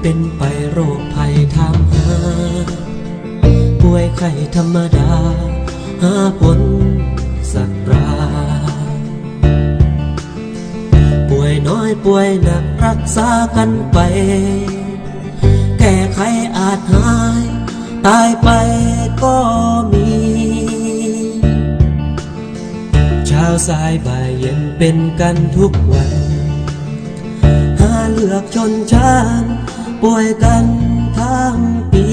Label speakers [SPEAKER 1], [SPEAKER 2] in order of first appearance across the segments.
[SPEAKER 1] เป็นไปโรคภัยทางหาป่วยไข้ธรรมดา หาผลสักราป่วยน้อยป่วยหนักรักษากันไป แก้ไขอาจหาย ตายไปก็มีชาวสายบ่ายเย็นเป็นกันทุกวัน หาเลือกชนชั้น ป่วยกันทั้งปี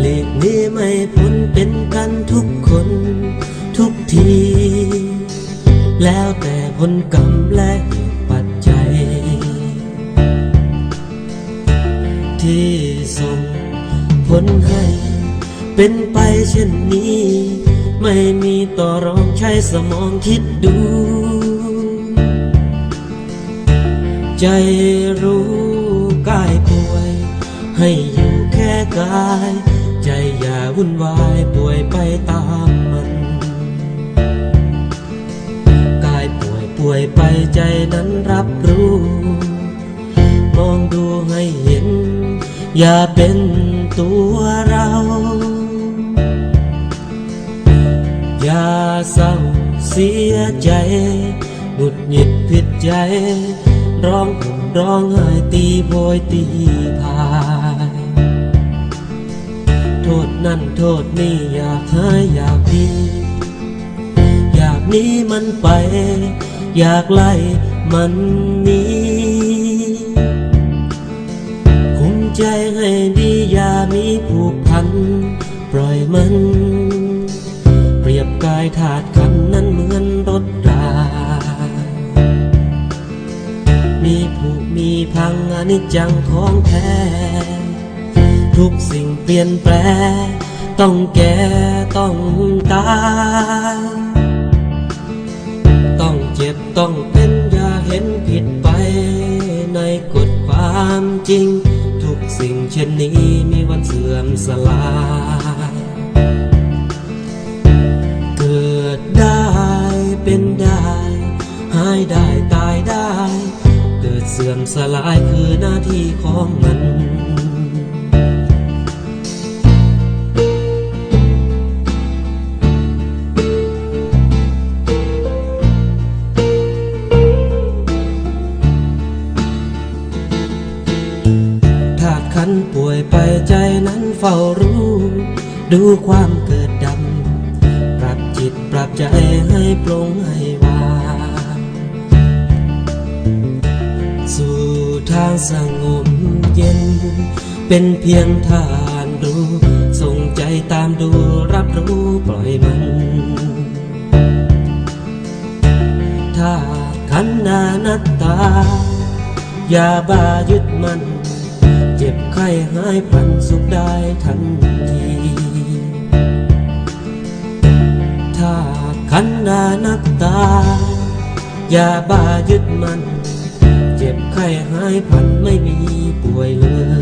[SPEAKER 1] หลีกนี้ไม่พ้นเป็นกันทุกคนทุกที แล้วแต่ผลกรรมและปัจจัย ที่ส่งผลให้เป็นไปเช่นนี้ ไม่มีต่อรองใช้สมองคิดดู ใจรู้กายป่วย ให้อยู่แค่กาย ใจอย่าวุ่นวายป่วยไปตามมัน กายป่วยป่วยไปใจนั้นรับรู้ มองดูให้เห็น อย่าเป็นตัวเรา อย่าเศร้าเสียใจหงุดหงิดผิดใจ ร้องห่มร้องไห้ตีโพยตีพาย โทษนั่นโทษนี่อยากหายอยากดี อยากหนี้มันไป อยากไล่มันหนีคุมใจให้ดีอย่ามีผูกพัน ปล่อยมัน เปรียบกายถาดขันนั้นเหมือนรถ พังอนิจจังของแท้ ทุกสิ่งเปลี่ยนแปลงต้องแก่ต้องตาย ต้องเจ็บต้องเป็นอย่าเห็นผิดไป ในกฎความจริง ทุกสิ่งเช่นนี้มีวันเสื่อมสลายเกิดได้เป็นได้ หายได้ เสื่อมสลายคือหน้าที่ของมัน ถาดขันป่วยไปใจนั้นเฝ้ารู้ ดูความเกิดดำ ปรับจิตปรับใจให้ปลงให้วา ทางสงบเย็น เป็นเพียงทานรู้ส่งใจตามดูรับรู้ปล่อยมันถ้าขันนานัตตาอย่าบายึดมัน เจ็บไข้หายพันสุขได้ทันที ถ้าขันนานักตาอย่าบายึดมัน จ็บไข้หายพันไม่มีป่วยเลย